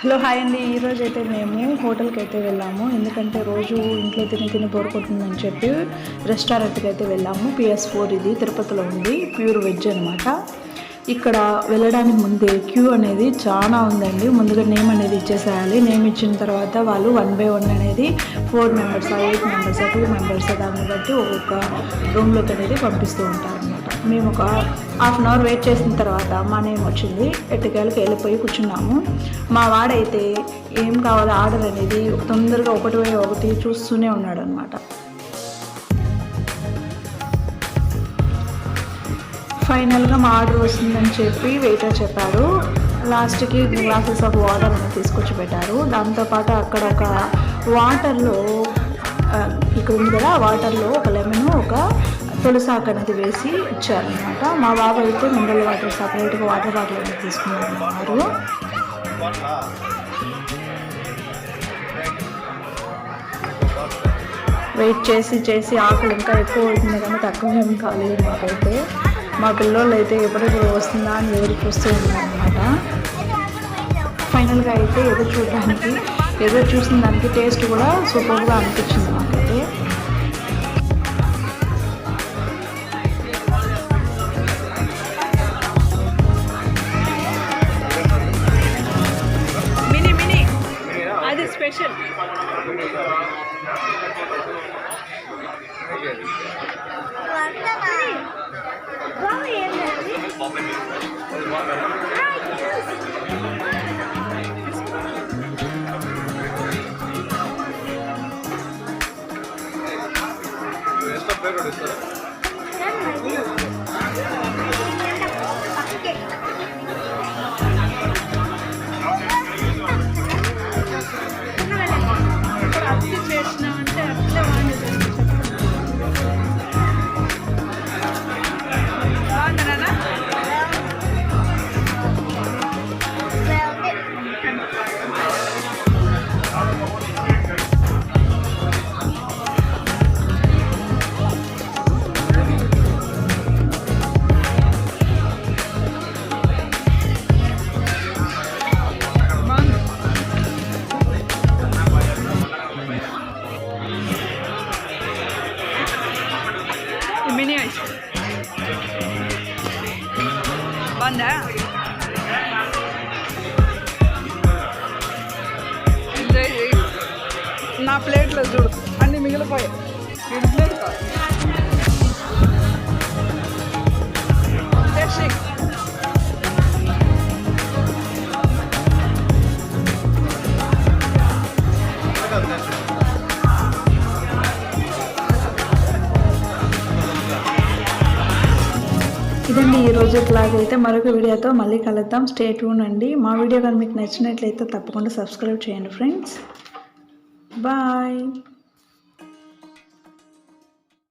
Hello hi అండి. ఈరోజు అయితే మేము హోటల్కి అయితే వెళ్ళాము. ఎందుకంటే రోజు ఇంట్లో తిని తిని బోర్ చెప్పి రెస్టారెంట్కి అయితే వెళ్ళాము పిఎస్ ఫోర్ ఇది తిరుపతిలో ఉంది. ప్యూర్ వెజ్ అనమాట ఇక్కడ వెళ్ళడానికి ముందే క్యూ అనేది చాలా ఉందండి. ముందుగా నేమ్ అనేది ఇచ్చేసేయాలి. నేమ్ ఇచ్చిన తర్వాత వాళ్ళు వన్ బై వన్ అనేది four members eight members two members దాన్ని బట్టి ఒక్కొక్క రూమ్లోకి అనేది పంపిస్తూ ఉంటారు మేము ఒక హాఫ్ అన్ అవర్ వెయిట్ చేసిన తర్వాత మా నేమ్ వచ్చింది. ఎట్టుకేళ్ళకి వెళ్ళిపోయి కూర్చున్నాము. మా వాడైతే ఏం కావాలో ఆర్డర్ అనేది తొందరగా ఒకటి ఒకటి చూస్తూనే ఉన్నాడు అనమాట ఫైనల్గా మా ఆర్డర్ వస్తుందని చెప్పి వెయిటర్ చెప్పారు. లాస్ట్కి గ్లాసెస్ ఆఫ్ వాటర్ అనేది తీసుకొచ్చి పెట్టారు. దాంతోపాటు అక్కడ ఒక వాటర్లో ఇక్కడ ఉంది కదా వాటర్లో ఒక లెమన్ ఒక తులసాకు అనేది వేసి ఇచ్చారనమాట మా బాబు అయితే మినరల్ వాటర్ సపరేట్గా వాటర్ బాటిల్ అనేది తీసుకున్నారు వెయిట్ చేసి చేసి ఆకలి ఇంకా ఎక్కువ అవుతుంది కానీ తక్కువ ఏం కాలేదు మాకైతే. మా పిల్లోళ్ళు అయితే ఎప్పుడెప్పుడు వస్తుందా అని ఎదురు చూస్తూ ఉన్నారనమాట ఫైనల్గా అయితే ఎదురు చూడడానికి ఎదురు చూసిన దానికి టేస్ట్ కూడా సూపర్గా అనిపించింది మాకైతే. Amin. Pero de బాగుందా ఎంజాయ్ చేయి నా ప్లేట్లో చూడు అన్ని మిగిలిపోయాయి ప్లేట్ కాదు టేస్టింగ్ ఇదండి ఈ రోజు బ్లాగ్ అయితే మరొక వీడియోతో మళ్ళీ కలుద్దాం. స్టే ట్యూన్ అండి. మా వీడియో కానీ మీకు నచ్చినట్లయితే తప్పకుండా సబ్స్క్రైబ్ చేయండి ఫ్రెండ్స్ బాయ్